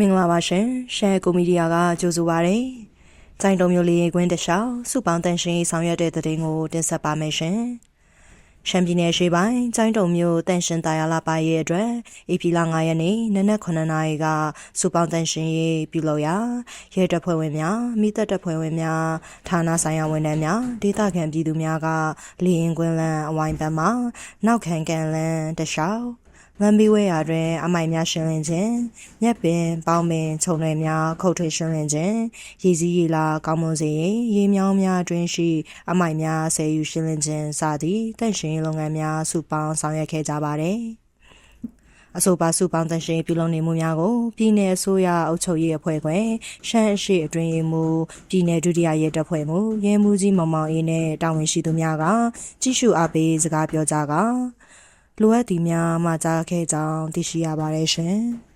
မင်္ဂလာပါရှင်ရှယ်ကိုမီဒီယာကကြိုဆိုပါရစေ။ကြိုင်တုံမျိုးလေးကွင်းတလျှောက်စုပေါင်းတန်ရှင်ရေးဆောင်ရွက်တဲ့တဲ့တင်ကိုတင်ဆက်ပါမယ်ရှင်။ရှမ်းပြည်နယ်ရှေ့ပိုင်းကြိုင်တုံမျိုးတန်ရှင်တာယာလာပါရဲ့အတွက်ဧပြီလ9ရက်နေ့နနက်9နာရီကစုပေါင်းတန်ရှင်ရေးပြုလုပ်ရာရဲတပ်ဖွဲ့ဝင်များမိသက်တပ်ဖွဲ့ဝင်များဌာနဆိုင်ရာဝန်ထမ်းများဒေသခံပြည်သူများကလေရင်ကွင်းလန်းအဝိုင်းဘက်မှနောက်ခံကန်လန်းတလျှော က်လမ်းဘေးဝဲရာတွင်အမိုင်များရှင်းလင်းခြင်းမြက်ပင်ပေါင်းပင်ခြုံလွယ်များခုတ်ထွေးရှင်းလင်းခြင်းရည်စည်းရည်လာကောင်းမွန်စေရေးရေမြောင်းများအတွင်းရှိအမိုင်များဆယ်ယူရှင်းလင်းခြင်းစသည့်တန့်ရှင်းရေးလုပ်ငန်းများစုပေါင်းဆောင်ရွက်ခဲ့ကြပါသည်အဆိုပါစုပေါင်းတန်ရှင်ပြုလုပ်နေမှုများကိုပြည်내အစိုးရအုပ်ချုပ်ရေးအဖွဲ့ခွဲရှမ်းအရှိအတွင်းရေးမှူးပြည်내ဒုတိယရဲတပ်ဖွဲ့မှရဲမှူးကြီးမောင်မောင်အေးနဲ့တာဝန်ရှိသူများကကြီးစုအားပေးစကားပြောကြက လိုအပ်သည်များမှကြားခဲ့ကြောင်းသိရှိရပါတယ်ရှင်။